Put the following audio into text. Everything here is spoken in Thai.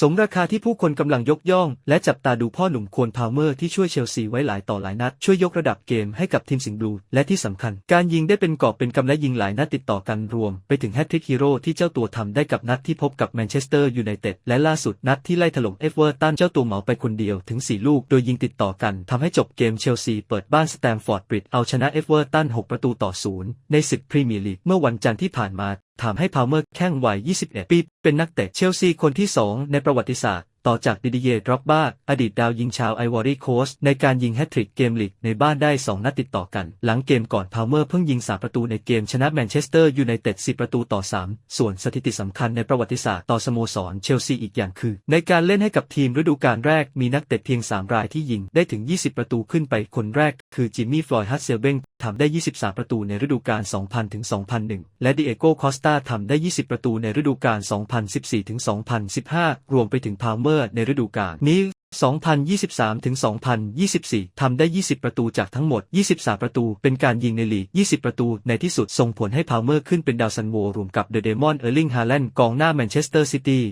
สมราคาที่ผู้คนกำลังยกย่อง และจับตาดูพ่อหนุ่มโคนพาวเมอร์ที่ช่วยเชลซีไว้หลายต่อหลายนัด ช่วยยกระดับเกมให้กับทีมสิงห์บลู และที่สำคัญ การยิงได้เป็นกอบเป็นกำและยิงหลายนัดติดต่อกันรวม ไปถึงแฮตทริกฮีโร่ที่เจ้าตัวทำได้กับนัดที่พบกับแมนเชสเตอร์ยูไนเต็ดและล่าสุดนัดที่ไล่ถล่มเอฟเวอร์ตันเจ้าตัวเหมาไปคนเดียวถึง 4 ลูก โดยยิงติดต่อกันทำให้จบเกมเชลซีเปิดบ้านสแตมฟอร์ดบริดเอาชนะเอฟเวอร์ตัน6 ประตูต่อศูนย์ในศึกพรีเมียร์ลีกเมื่อวันจันทร์ที่ผ่านมา ทำให้พาวเมอร์แข้งวัย 21 ปี เป็นนักเตะเชลซีคนที่ 2 ในประวัติศาสตร์ ต่อจากดิดิเยดร็อบบ้าอดีตดาวยิงชาวไอวอรี่โคสต์ในการยิงแฮตทริกเกมลีกในบ้านได้ 2 นัดติดต่อกัน หลังเกมก่อนพาวเมอร์เพิ่งยิง 3 ประตูในเกมชนะแมนเชสเตอร์ยูไนเต็ด 10 ประตูต่อ 3 ส่วนสถิติสำคัญในประวัติศาสตร์ต่อสโมสรเชลซีอีกอย่างคือ ในการเล่นให้กับทีมฤดูกาลแรกมีนักเตะเพียง 3 รายที่ยิงได้ถึง 20 ประตูขึ้นไปคนแรก คือจิมมี่ฟลอยด์ฮัตเซลเบงทำได้ 23 ประตูในฤดูกาล 2000 ถึง 2001 และดิเอโกคอสตาทำได้ 20 ประตูในฤดูกาล 2014 ถึง 2015 รวมไปถึงพาวเมอร์ในฤดูกาลนี้ 2023ถึง2024 ทำได้ 20 ประตูจากทั้งหมด 23 ประตู เป็นการยิงในลีก 20 ประตู ในที่สุดส่งผลให้พาวเมอร์ขึ้นเป็นดาวซันโวรวมกับเดอะเดมอน เออร์ลิง ฮาแลนด์ กองหน้าแมนเชสเตอร์ซิตี้